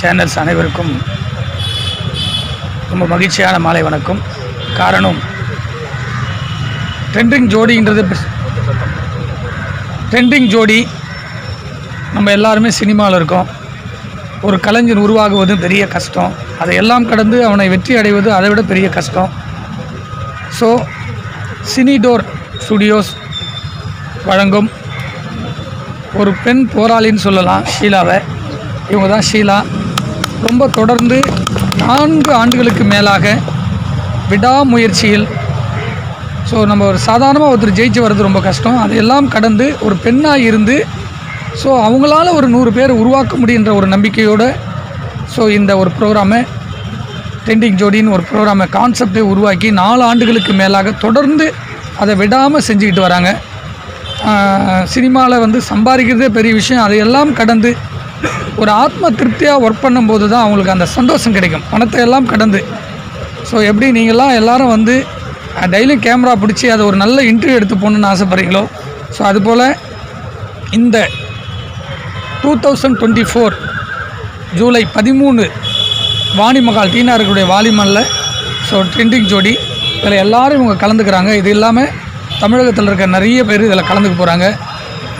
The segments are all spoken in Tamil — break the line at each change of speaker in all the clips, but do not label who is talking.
சேனல்ஸ் அனைவருக்கும் ரொம்ப மகிழ்ச்சியான மாலை வணக்கம். காரணம் ட்ரெண்டிங் ஜோடின்றது ட்ரெண்டிங் ஜோடி நம்ம எல்லாருமே சினிமாவில் இருக்கோம். ஒரு கலைஞர் உருவாகுவது பெரிய கஷ்டம். அதையெல்லாம் கடந்து அவனை வெற்றி அடைவது அதை விட பெரிய கஷ்டம். ஸோ சினிடோர் ஸ்டுடியோஸ் வழங்கும் ஒரு பெண் போராளின்னு சொல்லலாம் ஷீலாவை. இவங்க தான் ஷீலா. ரொம்ப தொடர்ந்து நான்கு ஆண்டுகளுக்கு மேலாக விடாமுயற்சியில் ஸோ நம்ம ஒரு சாதாரணமாக ஒருத்தர் ஜெயிச்சு வர்றது ரொம்ப கஷ்டம். அதையெல்லாம் கடந்து ஒரு பெண்ணாக இருந்து ஸோ அவங்களால ஒரு நூறு பேர் உருவாக்க முடியுன்ற ஒரு நம்பிக்கையோடு ஸோ இந்த ஒரு ப்ரோக்ராமை டெண்டிங் ஜோடின்னு ஒரு ப்ரோக்ராமை கான்செப்டை உருவாக்கி நாலு ஆண்டுகளுக்கு மேலாக தொடர்ந்து அதை விடாமல் செஞ்சுக்கிட்டு வராங்க. சினிமாவில் வந்து சம்பாதிக்கிறதே பெரிய விஷயம். அதையெல்லாம் கடந்து ஒரு ஆத்ம திருப்தியாக ஒர்க் பண்ணும்போது தான் அவங்களுக்கு அந்த சந்தோஷம் கிடைக்கும். பணத்தை எல்லாம் கடந்து. ஸோ எப்படி நீங்கள்லாம் எல்லாரும் வந்து டெய்லியும் கேமரா பிடிச்சி அதை ஒரு நல்ல இன்டர்வியூ எடுத்து போகணுன்னு ஆசைப்படுறீங்களோ? ஸோ அதுபோல் இந்த two thousand twenty four July பதிமூணு வாணிமகால் இருக்கக்கூடிய வாலிமனில் ஸோ ட்ரெண்டிங் ஜோடி. இதில் எல்லோரும் இவங்க கலந்துக்கிறாங்க. இது இல்லாமல் தமிழகத்தில் இருக்க நிறைய பேர் இதில் கலந்துக்க போகிறாங்க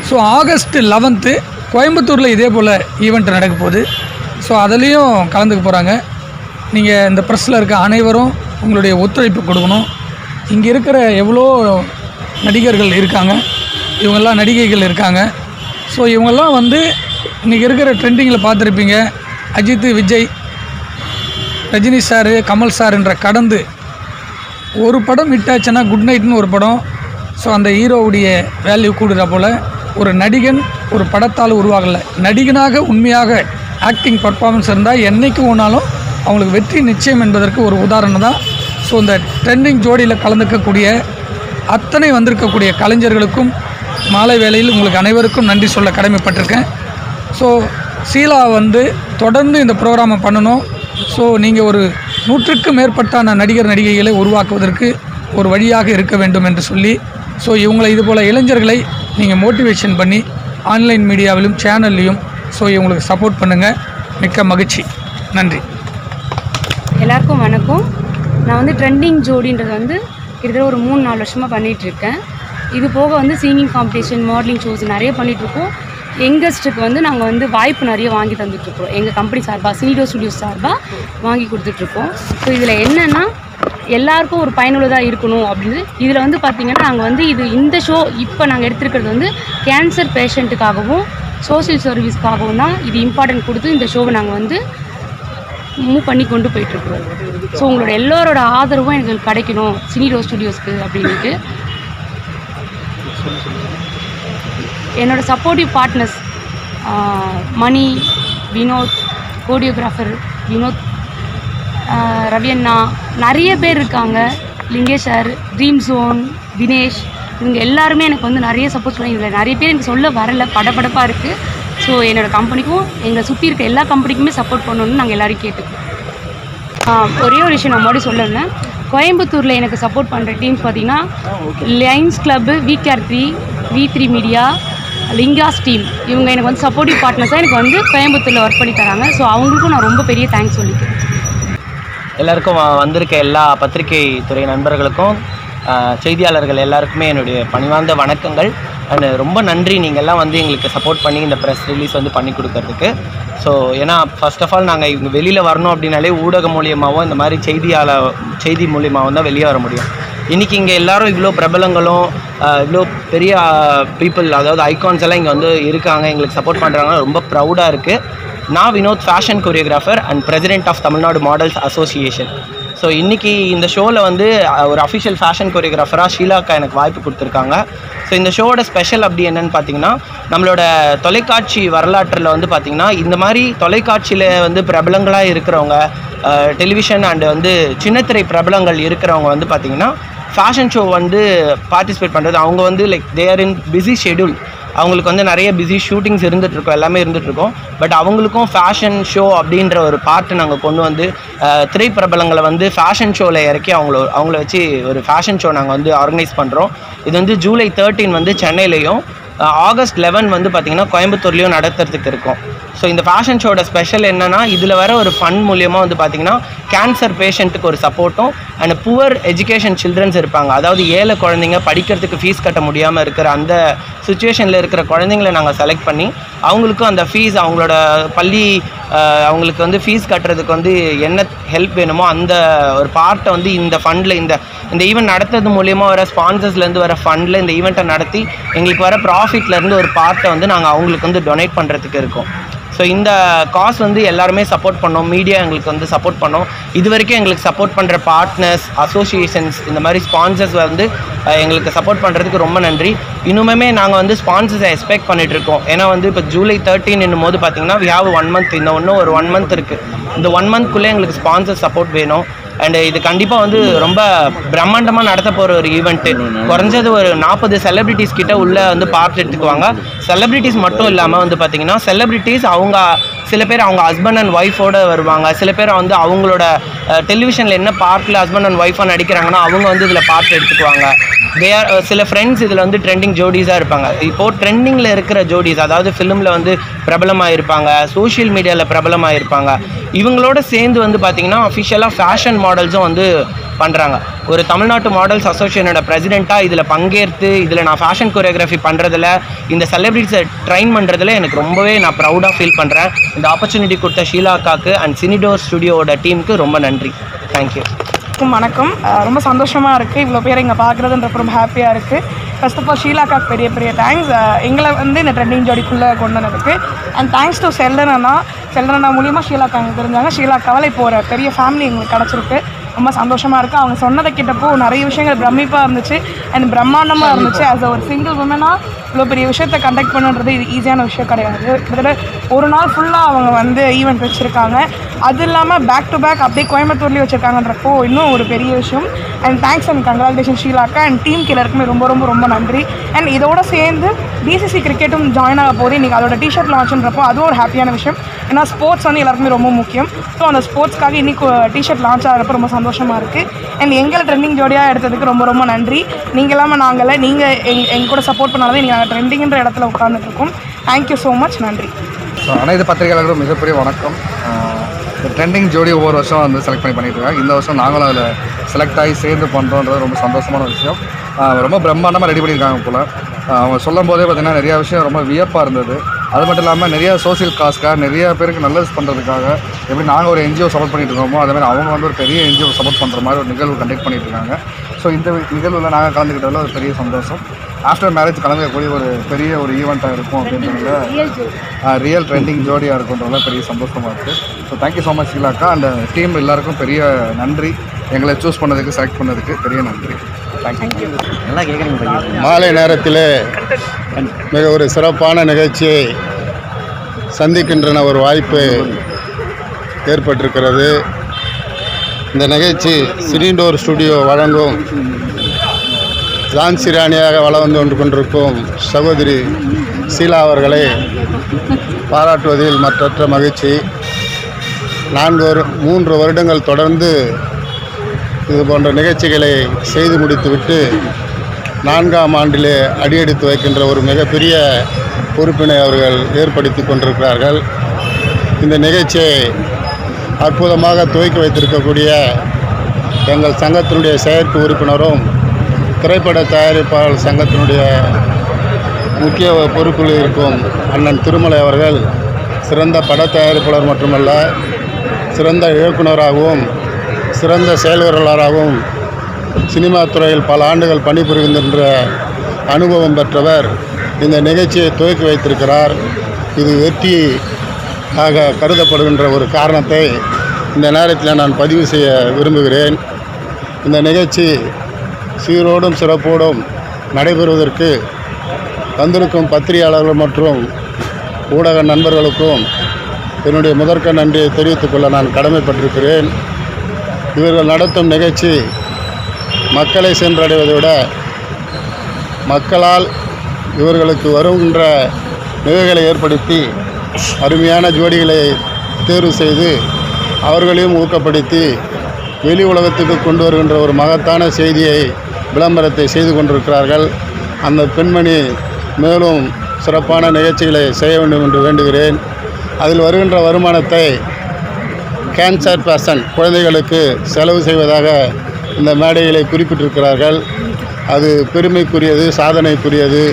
ஸோ ஆகஸ்ட் லெவன்த்து கோயம்புத்தூரில் இதே போல் ஈவெண்ட் நடக்க போகுது. ஸோ அதுலேயும் கலந்துக்க போகிறாங்க நீங்கள் இந்த ப்ரெஸ்ஸில் இருக்க அனைவரும் உங்களுடைய ஒத்துழைப்பு கொடுக்கணும். இங்கே இருக்கிற எவ்வளோ நடிகர்கள் இருக்காங்க. இவங்கெல்லாம் நடிகைகள் இருக்காங்க. ஸோ இவங்கெல்லாம் வந்து இன்றைக்கி இருக்கிற ட்ரெண்டிங்கில் பார்த்துருப்பீங்க. அஜித் விஜய் ரஜினி சார் கமல் சார்ன்ற கடந்து ஒரு படம் ஹிட் ஆச்சுன்னா குட் நைட்னு ஒரு படம். ஸோ அந்த ஹீரோவுடைய வேல்யூ கூடுற போல் ஒரு நடிகன் ஒரு படத்தால் உருவாகலை. நடிகனாக உண்மையாக ஆக்டிங் பர்ஃபார்மன்ஸ் இருந்தால் என்றைக்கு ஓனாலும் அவங்களுக்கு வெற்றி நிச்சயம் என்பதற்கு ஒரு உதாரணம் தான். ஸோ இந்த ட்ரெண்டிங் ஜோடியில் கலந்துக்கக்கூடிய அத்தனை வந்திருக்கக்கூடிய கலைஞர்களுக்கும் மாலை வேளையில் உங்களுக்கு அனைவருக்கும் நன்றி சொல்ல கடமைப்பட்டிருக்கேன். ஸோ சீலா வந்து தொடர்ந்து இந்த ப்ரோக்ராமை பண்ணணும். ஸோ நீங்கள் ஒரு நூற்றுக்கும் மேற்பட்டான நடிகர் நடிகைகளை உருவாக்குவதற்கு ஒரு வழியாக இருக்க வேண்டும் என்று சொல்லி. ஸோ இவங்களை இதுபோல் இளைஞர்களை நீங்கள் மோட்டிவேஷன் பண்ணி ஆன்லைன் மீடியாவிலும் சேனல்லையும் ஸோ இவங்களுக்கு சப்போர்ட் பண்ணுங்கள் மிக்க மகிழ்ச்சி. நன்றி.
எல்லாருக்கும் வணக்கம். நான் வந்து ட்ரெண்டிங் ஜோடின்றது வந்து கிட்டத்தட்ட ஒரு மூணு நாலு வருஷமாக பண்ணிகிட்ருக்கேன் இது போக வந்து சிங்கிங் காம்படிஷன் மாடலிங் ஷோஸ் நிறைய பண்ணிகிட்ருக்கோம் யங்கஸ்ட்டுக்கு வந்து நாங்கள் வந்து வாய்ப்பு நிறைய வாங்கி தந்துட்டுருக்கோம் எங்கள் கம்பெனி சார்பாக சீடோ ஸ்டுடியோ சார்பாக வாங்கி கொடுத்துட்ருக்கோம் ஸோ இதில் என்னென்னா எல்லாருக்கும் ஒரு பயனுள்ளதாக இருக்கணும் அப்படின்னு இதில் வந்து பார்த்திங்கன்னா நாங்கள் வந்து இது இந்த ஷோ இப்போ நாங்கள் எடுத்துருக்கிறது வந்து கேன்சர் பேஷண்ட்டுக்காகவும் சோசியல் சர்வீஸ்க்காகவும் தான் இது இம்பார்ட்டன்ட் கொடுத்து இந்த ஷோவை நாங்கள் வந்து மூவ் பண்ணி கொண்டு போயிட்டுருக்குறோம். ஸோ உங்களோட எல்லோரோட ஆதரவும் எனக்கு கிடைக்கணும். சினிரோ ஸ்டுடியோஸ்க்கு அப்படின்ட்டு என்னோடய supportive partners Mani Vinod choreographer Vinod Ravi அண்ணா நிறைய பேர் இருக்காங்க. Lingesh sir dream zone Dinesh இவங்க எல்லாருமே எனக்கு வந்து நிறைய சப்போர்ட் பண்ணி இதில் நிறைய பேர் எனக்கு சொல்ல வரல படபடப்பாக இருக்குது ஸோ என்னோடய கம்பெனிக்கும் எங்களை சுற்றி இருக்க எல்லா கம்பெனிக்குமே சப்போர்ட் பண்ணணும்னு நாங்கள் எல்லோரும் கேட்டுக்கோம் ஒரே ஒரு விஷயம் நான் மறுபடியும் சொல்லணும் கோயம்புத்தூரில் எனக்கு சப்போர்ட் பண்ணுற டீம்ஸ் பார்த்தீங்கன்னா lions club VKR three V three media லிங்காஸ் team இவங்க எனக்கு வந்து சப்போர்ட்டிவ் பார்ட்னர்ஸாக எனக்கு வந்து கோயம்புத்தூரில் ஒர்க் பண்ணி தராங்க. ஸோ அவங்களுக்கும் நான் ரொம்ப பெரிய தேங்க்ஸ் சொல்லிக்கிறேன்.
எல்லாருக்கும் வந்திருக்க எல்லா பத்திரிகை துறை நண்பர்களுக்கும் செய்தியாளர்கள் எல்லாருக்குமே என்னுடைய பணிவார்ந்த வணக்கங்கள். அண்ட் ரொம்ப நன்றி நீங்கள் எல்லாம் வந்து எங்களுக்கு சப்போர்ட் பண்ணி இந்த ப்ரெஸ் ரிலீஸ் வந்து பண்ணி கொடுக்கறதுக்கு. ஸோ ஏன்னா ஃபர்ஸ்ட் ஆஃப் ஆல் நாங்கள் இங்கே வெளியில் வரணும் அப்படின்னாலே ஊடகம் மூலியமாகவும் இந்த மாதிரி செய்தியாளர் செய்தி மூலியமாகவும் தான் வெளியே வர முடியும். இன்றைக்கி இங்கே எல்லாரும் இவ்வளோ பிரபலங்களும் இவ்வளோ பெரிய பீப்புள் அதாவது ஐகான்ஸ் எல்லாம் இங்கே வந்து இருக்காங்க எங்களுக்கு சப்போர்ட் பண்ணுறாங்க ரொம்ப ப்ரௌடாக இருக்குது நான் Vinod fashion choreographer and president of Tamil Nadu models association so இன்றைக்கி இந்த ஷோவில் வந்து ஒரு அஃபிஷியல் ஃபேஷன் கொரியோகிராஃபராக ஷீலாக்கா எனக்கு வாய்ப்பு கொடுத்துருக்காங்க. ஸோ இந்த ஷோவோட ஸ்பெஷல் அப்படி என்னன்னு பார்த்தீங்கன்னா நம்மளோட தொலைக்காட்சி வரலாற்றில் வந்து பார்த்திங்கன்னா இந்த மாதிரி தொலைக்காட்சியில் வந்து பிரபலங்களாக இருக்கிறவங்க டெலிவிஷன் அண்டு வந்து சின்னத்திரை பிரபலங்கள் இருக்கிறவங்க வந்து பார்த்திங்கன்னா ஃபேஷன் ஷோ வந்து பார்ட்டிசிபேட் பண்ணுறது அவங்க வந்து like they're in busy schedule அவங்களுக்கு வந்து நிறைய பிஸி ஷூட்டிங்ஸ் இருந்துகிட்ருக்கோம் எல்லாமே இருந்துகிட்ருக்கோம். பட் அவங்களுக்கும் ஃபேஷன் ஷோ அப்படின்ற ஒரு பார்ட்டு நாங்கள் கொண்டு வந்து திரைப்பிரபலங்களை வந்து ஃபேஷன் ஷோவில் இறக்கி அவங்கள அவங்கள வச்சு ஒரு ஃபேஷன் ஷோ நாங்கள் வந்து ஆர்கனைஸ் பண்ணுறோம் இது வந்து ஜூலை தேர்ட்டீன் வந்து சென்னையிலையும் ஆகஸ்ட் லெவன் வந்து பார்த்திங்கன்னா கோயம்புத்தூர்லேயும் நடத்துறதுக்கு இருக்கும். ஸோ இந்த ஃபேஷன் ஷோட ஸ்பெஷல் என்னென்னா இதில் வர ஒரு ஃபண்ட் மூலியமாக வந்து பார்த்திங்கன்னா கேன்சர் பேஷண்ட்டுக்கு ஒரு சப்போர்ட்டும் அண்ட் புவர் எஜுகேஷன் சில்ட்ரன்ஸ் இருப்பாங்க. அதாவது ஏழை குழந்தைங்க படிக்கிறதுக்கு ஃபீஸ் கட்ட முடியாமல் இருக்கிற அந்த சுச்சுவேஷனில் இருக்கிற குழந்தைங்களை நாங்கள் செலக்ட் பண்ணி அவங்களுக்கும் அந்த ஃபீஸ் அவங்களோட பள்ளி அவங்களுக்கு வந்து ஃபீஸ் கட்டுறதுக்கு வந்து என்ன ஹெல்ப் வேணுமோ அந்த ஒரு பார்ட்டை வந்து இந்த ஃபண்டில் இந்த இந்த ஈவெண்ட் நடத்துறது மூலியமா வர ஸ்பான்சர்ஸ்லேருந்து வர ஃபண்டில் இந்த ஈவெண்ட்டை நடத்தி எங்களுக்கு வர ப்ராஃபிட்லேருந்து ஒரு பார்ட்டை வந்து நாங்கள் அவங்களுக்கு வந்து டொனேட் பண்ணுறதுக்கு இருக்கோம். ஸோ இந்த காஸ் வந்து எல்லாருமே சப்போர்ட் பண்ணோம். மீடியா எங்களுக்கு வந்து சப்போர்ட் பண்ணோம். இது வரைக்கும் எங்களுக்கு சப்போர்ட் பண்ணுற பார்ட்னர்ஸ் அசோசியேஷன்ஸ் இந்த மாதிரி ஸ்பான்சர்ஸ் வந்து எங்களுக்கு சப்போர்ட் பண்ணுறதுக்கு ரொம்ப நன்றி. இன்னுமே நாங்கள் வந்து ஸ்பான்சர்ஸை எக்ஸ்பெக்ட் பண்ணிகிட்ருக்கோம் இருக்கோம். ஏன்னா வந்து இப்போ ஜூலை தேர்ட்டின் போது பார்த்தீங்கன்னா வி ஹாவ் ஒன் மந்த் இந்த இன்னும் ஒரு ஒன் மந்த் இருக்குது இந்த ஒன் மந்த்குள்ளே எங்களுக்கு ஸ்பான்சர் சப்போர்ட் வேணும். அண்ட் இது கண்டிப்பாக வந்து ரொம்ப பிரம்மாண்டமாக நடத்த போகிற ஒரு ஈவெண்ட்டு குறைஞ்சது ஒரு நாற்பது செலிபிரிட்டிஸ் கிட்ட உள்ள வந்து பார்ட் எடுத்துக்குவாங்க. செலிபிரிட்டிஸ் மட்டும் இல்லாமல் வந்து பார்த்தீங்கன்னா செலிபிரிட்டிஸ் அவங்க சில பேர் அவங்க ஹஸ்பண்ட் அண்ட் ஒய்ஃபோட வருவாங்க. சில பேர் வந்து அவங்களோட டெலிவிஷனில் என்ன பார்ட்டில் ஹஸ்பண்ட் அண்ட் ஒய்ஃபாக நடிக்கிறாங்கன்னா அவங்க வந்து இதில் பார்ட் எடுத்துக்குவாங்க. வேர் uh, சில ஃப்ரெண்ட்ஸ் இதில் வந்து ட்ரெண்டிங் ஜோடிஸாக இருப்பாங்க. இப்போது ட்ரெண்டிங்கில் இருக்கிற ஜோடிஸ் அதாவது ஃபிலிமில் வந்து பிரபலமாக இருப்பாங்க சோஷியல் மீடியாவில் பிரபலமாக இருப்பாங்க இவங்களோட சேர்ந்து வந்து பார்த்திங்கன்னா அஃபிஷியலாக ஃபேஷன் மாடல்ஸும் வந்து பண்ணுறாங்க ஒரு தமிழ்நாட்டு மாடல்ஸ் அசோசியேஷனோட பிரசிடெண்ட்டாக இதில் பங்கேற்று இதில் நான் ஃபேஷன் கொரியோகிராஃபி பண்ணுறதுல இந்த செலிபிரிட்டிஸை ட்ரைன் பண்ணுறதுல எனக்கு ரொம்பவே நான் ப்ரௌடாக ஃபீல் பண்ணுறேன் இந்த ஆப்பர்ச்சுனிட்டி கொடுத்த ஷீலா அக்காக்கு அண்ட் சினிடோர் ஸ்டுடியோவோட டீமுக்கு ரொம்ப நன்றி. தேங்க்யூ
எல்லாருக்கும் வணக்கம். ரொம்ப சந்தோஷமாக இருக்குது இவ்வளோ பேர் இங்கே பார்க்குறதுன்றப்ப ரொம்ப ஹாப்பியாக இருக்குது ஃபர்ஸ்ட் ஆஃப் ஆல் ஷீலாக்காக்கு பெரிய பெரிய தேங்க்ஸ் எங்களை வந்து இந்த ட்ரெண்டிங் ஜோடிக்குள்ளே கொண்டு வந்ததுக்கு. And thanks to Chellana Chellana மூலியமாக ஷீலாக்கா தெரிஞ்சாங்க. ஷீலாக்காவால் இப்போ ஒரு பெரிய ஃபேமிலி எங்களுக்கு கிடச்சிருக்கு. ரொம்ப சந்தோஷமாக இருக்குது அவங்க சொன்னதை கிட்டப்போ நிறைய விஷயங்கள் பிரமிப்பாக இருந்துச்சு. அண்ட் பிரம்மாண்டமாக இருந்துச்சு. ஆஸ் ஒரு சிங்கிள் உமனாக இவ்வளோ பெரிய விஷயத்தை கண்டக்ட் பண்ணுன்றது இது ஈஸியான விஷயம் கிடையாது. கிட்டத்தட்ட ஒரு நாள் ஃபுல்லாக அவங்க வந்து ஈவெண்ட் வச்சுருக்காங்க. அது இல்லாமல் பேக் டு பேக் அப்படியே கோயம்புத்தூர்லேயே வச்சுருக்காங்கன்றப்போ இன்னும் ஒரு பெரிய விஷயம். அண்ட் தேங்க்ஸ் அண்ட் கங்க்ராச்சுலேஷன் ஷீலாக்கா அண்ட் டீம் எல்லாருக்குமே ரொம்ப ரொம்ப ரொம்ப நன்றி. அண்ட் இதோட சேர்ந்து பிசிசி கிரிக்கெட்டும் ஜாயின் ஆக போது இன்றைக்கி அதோட டிஷர்ட் லான்ச்ன்றப்போ அதுவும் ஒரு ஹாப்பியான விஷயம். ஏன்னா ஸ்போர்ட்ஸ் வந்து எல்லாருக்குமே ரொம்ப முக்கியம். ஸோ அந்த ஸ்போர்ட்ஸ்க்காக இன்றைக்கி டிஷர்ட் லான்ச் ஆகிறப்ப ரொம்ப சந்தோஷமாக இருக்குது அண்ட் எங்களை ட்ரெண்டிங் ஜோடியாக எடுத்ததுக்கு ரொம்ப ரொம்ப நன்றி. நீங்கள் இல்லாமல் நாங்களே நீங்கள் எங் எங்க கூட சப்போர்ட் பண்ணாலும் நீங்கள் நாங்கள் ட்ரெண்டிங்கிற இடத்துல உட்காந்துட்ருக்கோம் தேங்க்யூ ஸோ மச் நன்றி.
ஸோ அனைத்து பத்திரிகையாளர்களும் மிகப்பெரிய வணக்கம். இந்த ட்ரெண்டிங் ஜோடி ஒவ்வொரு வருஷம் வந்து செலக்ட் பண்ணி பண்ணிட்டு இருக்காங்க. இந்த வருஷம் நாங்களும் அதில் செலக்ட் ஆகி சேர்ந்து பண்ணுறோன்றது ரொம்ப சந்தோஷமான விஷயம். ரொம்ப பிரம்மாண்டமாக ரெடி பண்ணியிருக்காங்க போல். அவங்க சொல்லும் போதே பார்த்தீங்கன்னா நிறையா விஷயம் ரொம்ப வியப்பாக இருந்தது. அது மட்டும் இல்லாமல் நிறையா சோஷியல் காஸ்க்காக நிறையா பேருக்கு நல்லது பண்ணுறதுக்காக எப்படி நாங்கள் ஒரு என்ஜிஓ சப்போர்ட் பண்ணிட்டு இருக்கோமோ அதே மாதிரி அவங்க வந்து ஒரு பெரிய என்ஜிஓ சப்போர்ட் பண்ணுற மாதிரி ஒரு நிகழ்வு கண்டக்ட் பண்ணிட்டு இருக்காங்க. ஸோ இந்த நிகழ்வில் நாங்கள் கலந்துக்கிட்டதில் ஒரு பெரிய சந்தோஷம். ஆஃப்டர் மேரேஜ் கலந்துக்கக்கூடிய ஒரு பெரிய ஒரு ஈவெண்ட்டாக இருக்கும் அப்படின்றதுல ரியல் ட்ரெண்டிங் ஜோடியாக இருக்குன்றதுல பெரிய சந்தோஷமாக இருக்குது so thank you so much ஷீலாக்கா அந்த டீம் எல்லாருக்கும் பெரிய நன்றி. எங்களை சூஸ் பண்ணதுக்கு செலக்ட் பண்ணதுக்கு பெரிய நன்றி.
மாலை நேரத்தில் மிக ஒரு சிறப்பான நிகழ்ச்சியை சந்திக்கின்றன ஒரு வாய்ப்பு ஏற்பட்டிருக்கிறது. இந்த நிகழ்ச்சி சிலிண்டோர் ஸ்டுடியோ வழங்கும் ஜான்சி ராணியாக வளம் வந்து கொண்டு கொண்டிருக்கும் சகோதரி சீலா அவர்களை பாராட்டுவதில் மற்றற்ற மகிழ்ச்சி. நான்கு வரு மூன்று வருடங்கள் தொடர்ந்து இது போன்ற நிகழ்ச்சிகளை செய்து முடித்துவிட்டு நான்காம் ஆண்டிலே அடியெடுத்து வைக்கின்ற ஒரு மிகப்பெரிய பொறுப்பினை அவர்கள் ஏற்படுத்தி கொண்டிருக்கிறார்கள். இந்த நிகழ்ச்சியை அற்புதமாக துவக்கி வைத்திருக்கக்கூடிய எங்கள் சங்கத்தினுடைய செயற்கை உறுப்பினரும் திரைப்பட தயாரிப்பாளர் சங்கத்தினுடைய முக்கிய பொறுப்பில் இருக்கும் அண்ணன் திருமலை அவர்கள் சிறந்த பட தயாரிப்பாளர் மட்டுமல்ல சிறந்த இயக்குனராகவும் சிறந்த செயல்வர்களாகவும் சினிமா துறையில் பல ஆண்டுகள் பணிபுரிகின்ற அனுபவம் பெற்றவர் இந்த நிகழ்ச்சியை துவக்கி வைத்திருக்கிறார். இது வெற்றி ஆக கருதப்படுகின்ற ஒரு காரணத்தை இந்த நேரத்தில் நான் பதிவு செய்ய விரும்புகிறேன். இந்த நிகழ்ச்சி சீரோடும் சிறப்போடும் நடைபெறுவதற்கு வந்திருக்கும் பத்திரிகையாளர்கள் மற்றும் ஊடக நண்பர்களுக்கும் என்னுடைய முதற்க நன்றியை தெரிவித்துக் கொள்ள நான் கடமைப்பட்டிருக்கிறேன். இவர்கள் நடத்தும் நிகழ்ச்சி மக்களை சென்றடைவதை விட மக்களால் இவர்களுக்கு வருகின்ற நிகழ்களை ஏற்படுத்தி அருமையான ஜோடிகளை தேர்வு செய்து அவர்களையும் ஊக்கப்படுத்தி வெளி உலகத்துக்கு கொண்டு வருகின்ற ஒரு மகத்தான செய்தியை விளம்பரத்தை செய்து கொண்டிருக்கிறார்கள். அந்த பெண்மணி மேலும் சிறப்பான நிகழ்ச்சிகளை செய்ய வேண்டும் என்று வேண்டுகிறேன். அதில் வருகின்ற வருமானத்தை கேன்சர் பேஷன் குழந்தைகளுக்கு செலவு செய்வதாக இந்த மேடைகளை குறிப்பிட்டிருக்கிறார்கள். அது பெருமைக்குரியது சாதனைக்குரியது.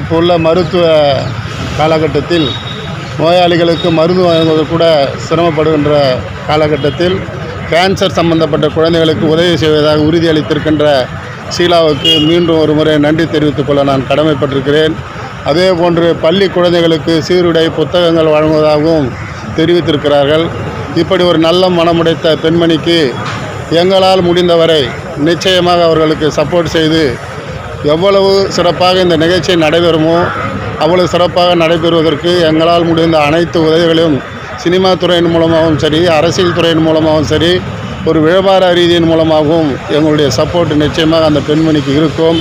இப்போ உள்ள மருத்துவ காலகட்டத்தில் நோயாளிகளுக்கு மருந்து வழங்குவது கூட சிரமப்படுகின்ற காலகட்டத்தில் கேன்சர் சம்பந்தப்பட்ட குழந்தைகளுக்கு உதவி செய்வதாக உறுதியளித்திருக்கின்ற ஷீலாவுக்கு மீண்டும் ஒரு முறை நன்றி தெரிவித்துக் கொள்ள நான் கடமைப்பட்டிருக்கிறேன். அதே போன்று பள்ளி குழந்தைகளுக்கு சீருடை புத்தகங்கள் வழங்குவதாகவும் தெரிவித்திருக்கிறார்கள். இப்படி ஒரு நல்ல மனமுடைத்த பெண்மணிக்கு எங்களால் முடிந்தவரை நிச்சயமாக அவர்களுக்கு சப்போர்ட் செய்து எவ்வளவு சிறப்பாக இந்த நிகழ்ச்சி நடைபெறுமோ அவ்வளவு சிறப்பாக நடைபெறுவதற்கு எங்களால் முடிந்த அனைத்து உதவிகளையும் சினிமா துறையின் மூலமாகவும் சரி அரசியல் துறையின் மூலமாகவும் சரி ஒரு வியாபார ரீதியின் மூலமாகவும் எங்களுடைய சப்போர்ட் நிச்சயமாக அந்த பெண்மணிக்கு இருக்கும்.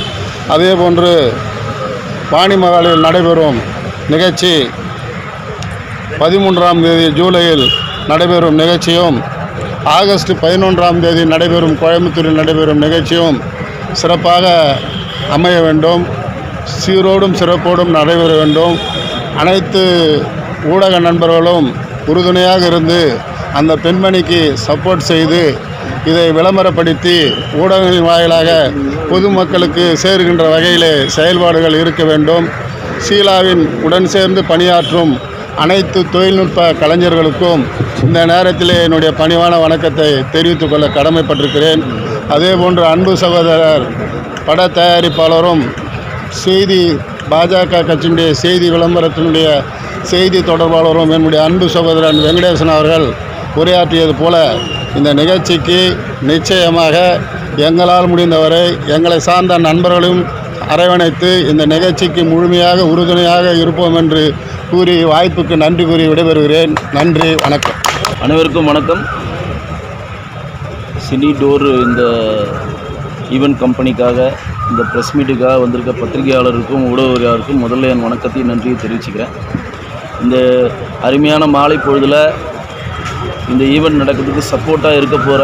அதே போன்று வாணி மகாலில் நடைபெறும் நிகழ்ச்சி பதிமூன்றாம் தேதி ஜூலையில் நடைபெறும் நிகழ்ச்சியும் ஆகஸ்ட் பதினொன்றாம் தேதி நடைபெறும் கோயம்புத்தூரில் நடைபெறும் நிகழ்ச்சியும் சிறப்பாக அமைய வேண்டும். சீரோடும் சிறப்போடும் நடைபெற வேண்டும். அனைத்து ஊடக நண்பர்களும் உறுதுணையாக இருந்து அந்த பெண்மணிக்கு சப்போர்ட் செய்து இதை விளம்பரப்படுத்தி ஊடகங்களின் வாயிலாக பொதுமக்களுக்கு சேருகின்ற வகையிலே செயல்பாடுகள் இருக்க வேண்டும். ஷீலாவின் உடன் சேர்ந்து பணியாற்றும் அனைத்து தொழில்நுட்ப கலைஞர்களுக்கும் இந்த நேரத்திலே என்னுடைய பணிவான வணக்கத்தை தெரிவித்துக் கொள்ள கடமைப்பட்டிருக்கிறேன். அதேபோன்று அன்பு சகோதரர் பட தயாரிப்பாளரும் செய்தி பாஜக கட்சியினுடைய செய்தி விளம்பரத்தினுடைய செய்தி தொடர்பாளரும் என்னுடைய அன்பு சகோதரன் வெங்கடேசன் அவர்கள் உரையாற்றியது போல இந்த நிகழ்ச்சிக்கு நிச்சயமாக எங்களால் முடிந்தவரை எங்களை சார்ந்த நண்பர்களும் அரவணைத்து இந்த நிகழ்ச்சிக்கு முழுமையாக உறுதுணையாக இருப்போம் என்று கூறி வாய்ப்புக்கு நன்றி கூறி விடைபெறுகிறேன். நன்றி வணக்கம்.
அனைவருக்கும் வணக்கம். சினி டோர் இந்த ஈவெண்ட் கம்பெனிக்காக இந்த ப்ரெஸ் மீட்டுக்காக வந்திருக்க பத்திரிகையாளருக்கும் ஊடகவியாளருக்கும் முதல்ல என் வணக்கத்தையும் நன்றியை தெரிவிச்சுக்கிறேன். இந்த அருமையான மாலை பொழுதில் இந்த ஈவெண்ட் நடக்கிறதுக்கு சப்போர்ட்டாக இருக்க போகிற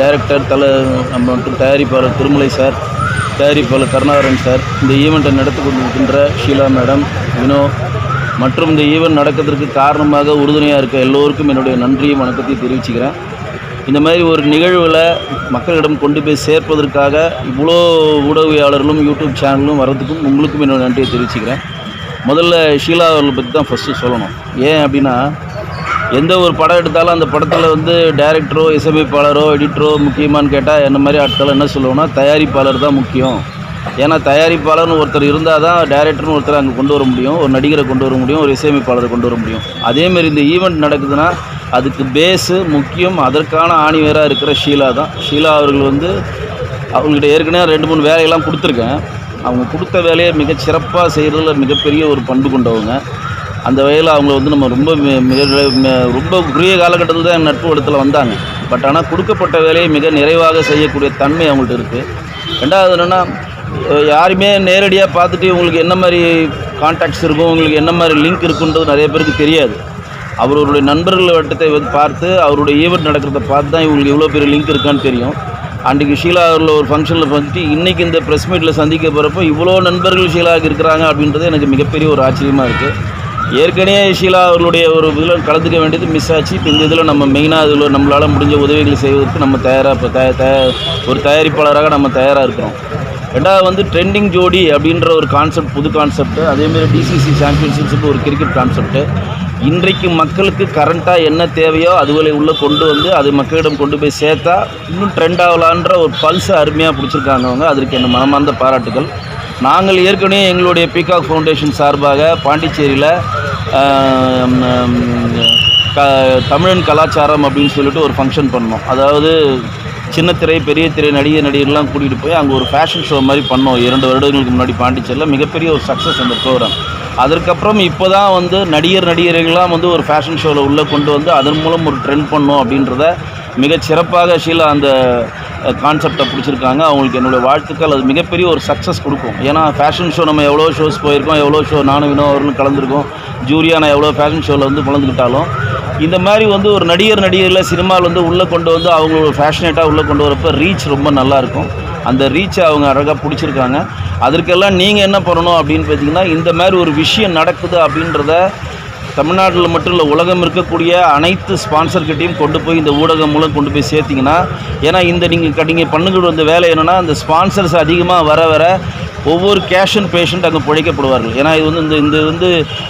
டைரக்டர் தலை நம்ம தயாரிப்பாளர் திருமலை சார் தயாரிப்பாளர் கருணாகரன் சார் இந்த ஈவெண்ட்டை நடத்தி கொண்டிருக்கின்ற ஷீலா மேடம் வினோ மற்றும் இந்த ஈவெண்ட் நடக்கிறதுக்கு காரணமாக உறுதுணையாக இருக்க எல்லோருக்கும் என்னுடைய நன்றியும் வணக்கத்தையும் தெரிவிச்சுக்கிறேன். இந்த மாதிரி ஒரு நிகழ்வில் மக்களிடம் கொண்டு போய் சேர்ப்பதற்காக இவ்வளோ ஊடகவியாளர்களும் யூடியூப் சேனலும் வர்றதுக்கும் உங்களுக்கும் என்னோடய நன்றியை தெரிவிச்சுக்கிறேன். முதல்ல ஷீலா அவர்களை பற்றி தான் ஃபஸ்ட்டு சொல்லணும். ஏன் அப்படின்னா எந்த ஒரு படம் எடுத்தாலும் அந்த படத்தில் வந்து டைரக்டரோ இசையமைப்பாளரோ எடிட்டரோ முக்கியமானு கேட்டால் என்ன மாதிரி ஆட்கள் என்ன சொல்லுவோம்னா தயாரிப்பாளர் தான் முக்கியம். ஏன்னா தயாரிப்பாளர்னு ஒருத்தர் இருந்தால் தான் டைரக்டர்னு ஒருத்தர் அங்கே கொண்டு வர முடியும் ஒரு நடிகரை கொண்டு வர முடியும் ஒரு இசையமைப்பாளரை கொண்டு வர முடியும். அதேமாரி இந்த ஈவெண்ட் நடக்குதுன்னா அதுக்கு பேஸு முக்கியம் அதற்கான ஆணிவேராக இருக்கிற ஷீலா தான். ஷீலா அவர்கள் வந்து அவங்கள்ட்ட ஏற்கனவே ரெண்டு மூணு வேலையெல்லாம் கொடுத்துருக்கேன். அவங்க கொடுத்த வேலையை மிகச்சிறப்பாக செய்கிறதுல மிகப்பெரிய ஒரு பண்பு கொண்டவங்க. அந்த வகையில் அவங்கள வந்து நம்ம ரொம்ப மிக ரொம்ப குறுகிய காலகட்டத்தில் தான் நட்பு இடத்துல வந்தாங்க. பட் ஆனால் கொடுக்கப்பட்ட வேலையை மிக நிறைவாக செய்யக்கூடிய தன்மை அவங்கள்ட்ட இருக்குது ரெண்டாவது என்னென்னா யாருமே நேரடியாக பார்த்துட்டு உங்களுக்கு என்ன மாதிரி கான்டாக்ட்ஸ் இருக்கும் உங்களுக்கு என்ன மாதிரி லிங்க் இருக்குன்றது நிறைய பேருக்கு தெரியாது. அவருடைய நண்பர்கள் வட்டத்தை வந்து பார்த்து அவருடைய ஈவெண்ட் நடக்கிறத பார்த்து தான் இவங்களுக்கு இவ்வளோ பெரிய லிங்க் இருக்கான்னு தெரியும். அன்றைக்கு ஷீலா அவரில் ஒரு ஃபங்க்ஷனில் வந்துட்டு இன்றைக்கி இந்த ப்ரெஸ் மீட்டில் சந்திக்க போகிறப்போ இவ்வளோ நண்பர்கள் ஷீலாவுக்கு இருக்கிறாங்க அப்படின்றது எனக்கு மிகப்பெரிய ஒரு ஆச்சரியமாக இருக்குது ஏற்கனவே ஷீலா அவர்களுடைய ஒரு இதில் கலந்துக்க வேண்டியது மிஸ் ஆச்சு. இப்போ இந்த இதில் நம்ம மெயினாக இதில் நம்மளால் முடிஞ்ச உதவிகளை செய்வதற்கு நம்ம தயாராக இப்போ தய தய ஒரு தயாரிப்பாளராக நம்ம தயாராக இருக்கிறோம். ரெண்டாவது வந்து ட்ரெண்டிங் ஜோடி அப்படின்ற ஒரு கான்செப்ட் புது கான்செப்ட்டு அதேமாரி டிசிசி சாம்பியன்ஷிப்ஸுக்கு ஒரு கிரிக்கெட் கான்செப்ட்டு இன்றைக்கு மக்களுக்கு கரண்ட்டாக என்ன தேவையோ அதுகளை உள்ளே கொண்டு வந்து அது மக்களிடம் கொண்டு போய் சேர்த்தா இன்னும் ட்ரெண்ட் ஆகலான்ற ஒரு பல்ஸை அருமையாக பிடிச்சிருக்காங்க அவங்க. அதற்கு என்ன மனமார்ந்த பாராட்டுகள். நாங்கள் ஏற்கனவே எங்களுடைய பீகாக் ஃபவுண்டேஷன் சார்பாக பாண்டிச்சேரியில் க தமிழன் கலாச்சாரம் அப்படின்னு சொல்லிட்டு ஒரு ஃபங்க்ஷன் பண்ணோம். அதாவது சின்ன திரை பெரிய திரை நடிகர் நடிகர்லாம் கூட்டிகிட்டு போய் அங்கே ஒரு ஃபேஷன் ஷோ மாதிரி பண்ணோம். இரண்டு வருடங்களுக்கு முன்னாடி பாண்டிச்சேரியில் மிகப்பெரிய ஒரு சக்ஸஸ் அந்த ப்ரோக்ராம் அதற்கப்புறம் இப்போ தான் வந்து நடிகர் நடிகர்கள்லாம் வந்து ஒரு ஃபேஷன் ஷோவில் உள்ளே கொண்டு வந்து அதன் மூலம் ஒரு ட்ரெண்ட் பண்ணோம் அப்படின்றத மிகச் சிறப்பாக ஷீலா அந்த கான்செப்டை பிடிச்சிருக்காங்க. அவங்களுக்கு என்னுடைய வாழ்த்துக்கள். அது மிகப்பெரிய ஒரு சக்ஸஸ் கொடுக்கும். ஏன்னா ஃபேஷன் ஷோ நம்ம எவ்வளோ ஷோஸ் போயிருக்கோம் எவ்வளோ ஷோ நானும் வினோ அவர்களும் கலந்துருக்கோம். ஜூரியா நான் எவ்வளோ ஃபேஷன் ஷோவில் வந்து கலந்துக்கிட்டாலும் இந்த மாதிரி வந்து ஒரு நடிகர் நடிகரில் சினிமாவில் வந்து உள்ளே கொண்டு வந்து அவங்களோட ஃபேஷனேட்டாக உள்ளே கொண்டு வரப்போ ரீச் ரொம்ப நல்லாயிருக்கும் அந்த ரீச்சை அவங்க அழகாக பிடிச்சிருக்காங்க. அதற்கெல்லாம் நீங்கள் என்ன பண்ணணும் அப்படின்னு பார்த்தீங்கன்னா இந்த மாதிரி ஒரு விஷயம் நடக்குது அப்படின்றத தமிழ்நாட்டில் மட்டும் இல்லை உலகம் இருக்கக்கூடிய அனைத்து ஸ்பான்சர்கிட்டையும் கொண்டு போய் இந்த ஊடகம் மூலம் கொண்டு போய் சேர்த்திங்கன்னா ஏன்னா இந்த நீங்கள் நீங்கள் பண்ணுகிற வந்த வேலை என்னென்னா அந்த ஸ்பான்சர்ஸ் அதிகமாக வர வர ஒவ்வொரு கேஷ் அண்ட் பேஷண்ட் அங்கே பிழைக்கப்படுவார்கள். ஏன்னா இது வந்து இந்த இந்த வந்து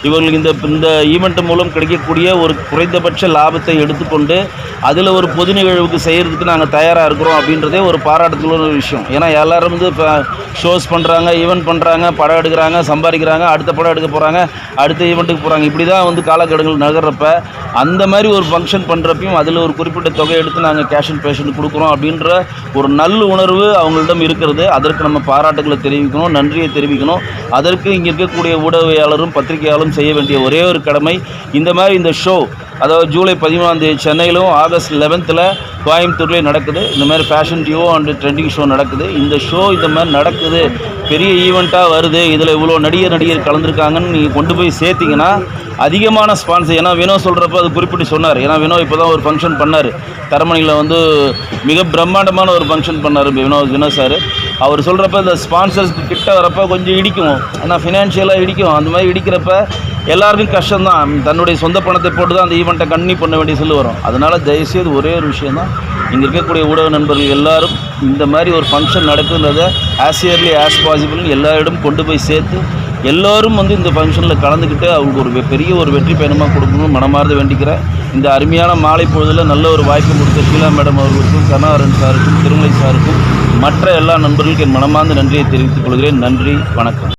இவர்களுக்கு இந்த இந்த ஈவெண்ட் மூலம் கிடைக்கக்கூடிய ஒரு குறைந்தபட்ச லாபத்தை எடுத்துக்கொண்டு அதில் ஒரு பொது நிகழ்வுக்கு செய்கிறதுக்கு நாங்கள் தயாராக இருக்கிறோம் அப்படின்றதே ஒரு பாராட்டத்துக்குள்ள ஒரு விஷயம். ஏன்னா எல்லோரும் வந்து இப்போ ஷோஸ் பண்ணுறாங்க ஈவெண்ட் பண்ணுறாங்க படம் எடுக்கிறாங்க சம்பாதிக்கிறாங்க அடுத்த படம் எடுக்க போகிறாங்க அடுத்த ஈவெண்ட்டுக்கு போகிறாங்க இப்படி தான் வந்து காலக்கடங்கள் நகர்றப்ப அந்த மாதிரி ஒரு ஃபங்க்ஷன் பண்ணுறப்பையும் அதில் ஒரு குறிப்பிட்ட தொகை எடுத்து நாங்கள் கேஷ் அண்ட் பேஷண்ட் கொடுக்குறோம் அப்படின்ற ஒரு நல்ல உணர்வு அவங்களிடம் இருக்கிறது. அதற்கு நம்ம பாராட்டுகளை தெரிவிக்கணும். நன்றியை தெரிவிக்கணும். அதற்கு இங்கே இருக்கக்கூடிய ஊடகவியாளரும் பத்திரிகையாளரும் செய்ய வேண்டிய ஒரே ஒரு கடமை இந்த மாதிரி இந்த ஷோ அதாவது ஜூலை பதிமூணாம் தேதி சென்னையிலும் ஆகஸ்ட் லெவன்த்தில் கோயம்புத்தூர்லேயும் நடக்குது. இந்த மாதிரி fashion duo and trending show நடக்குது. இந்த ஷோ இந்த மாதிரி நடக்குது. பெரிய ஈவெண்ட்டாக வருது. இதில் இவ்வளோ நடிகர் நடிகர் கலந்துருக்காங்கன்னு நீங்கள் கொண்டு போய் சேர்த்திங்கன்னா அதிகமான ஸ்பான்சர் ஏன்னா வினோ சொல்கிறப்ப அது குறிப்பிட்டு சொன்னார். ஏன்னா வினோ இப்போ தான் ஒரு ஃபங்க்ஷன் பண்ணார். தரமணியில் வந்து மிக பிரம்மாண்டமான ஒரு ஃபங்க்ஷன் பண்ணார் வினோ வினோ சார் அவர் சொல்கிறப்ப இந்த ஸ்பான்சர்ஸ் கிட்ட வரப்போ கொஞ்சம் இடிக்கும். ஏன்னா ஃபினான்ஷியலாக இடிக்கும். அந்த மாதிரி இடிக்கிறப்ப எல்லாருக்கும் கஷ்டம்தான். தன்னுடைய சொந்த பணத்தை போட்டு தான் அந்த ஈவெண்ட்டை கண்ணி பண்ண வேண்டிய சொல்லு வரும். அதனால் தயவுசெய்து ஒரே ஒரு விஷயந்தான் இங்கே இருக்கக்கூடிய ஊடக நண்பர்கள் எல்லாரும் இந்த மாதிரி ஒரு ஃபங்க்ஷன் நடக்குதுன்றதை ஆஸ் இயர்லி ஆஸ் பாசிபிள் எல்லாரிடம் கொண்டு போய் சேர்த்து எல்லோரும் வந்து இந்த ஃபங்க்ஷனில் கலந்துக்கிட்டு அவங்களுக்கு ஒரு பெரிய ஒரு வெற்றி பயணமாக கொடுக்கணும்னு மனமார்ந்து வேண்டிக்கிறேன். இந்த அருமையான மாலை பொழுதில் நல்ல ஒரு வாய்ப்பு கொடுத்த ஷீலா மேடம் அவர்களுக்கும் கருணாகரன் சாருக்கும் திருமலை சாருக்கும் மற்ற எல்லா நண்பர்களுக்கும் என் மனமார்ந்த நன்றியை தெரிவித்துக் கொள்கிறேன். நன்றி வணக்கம்.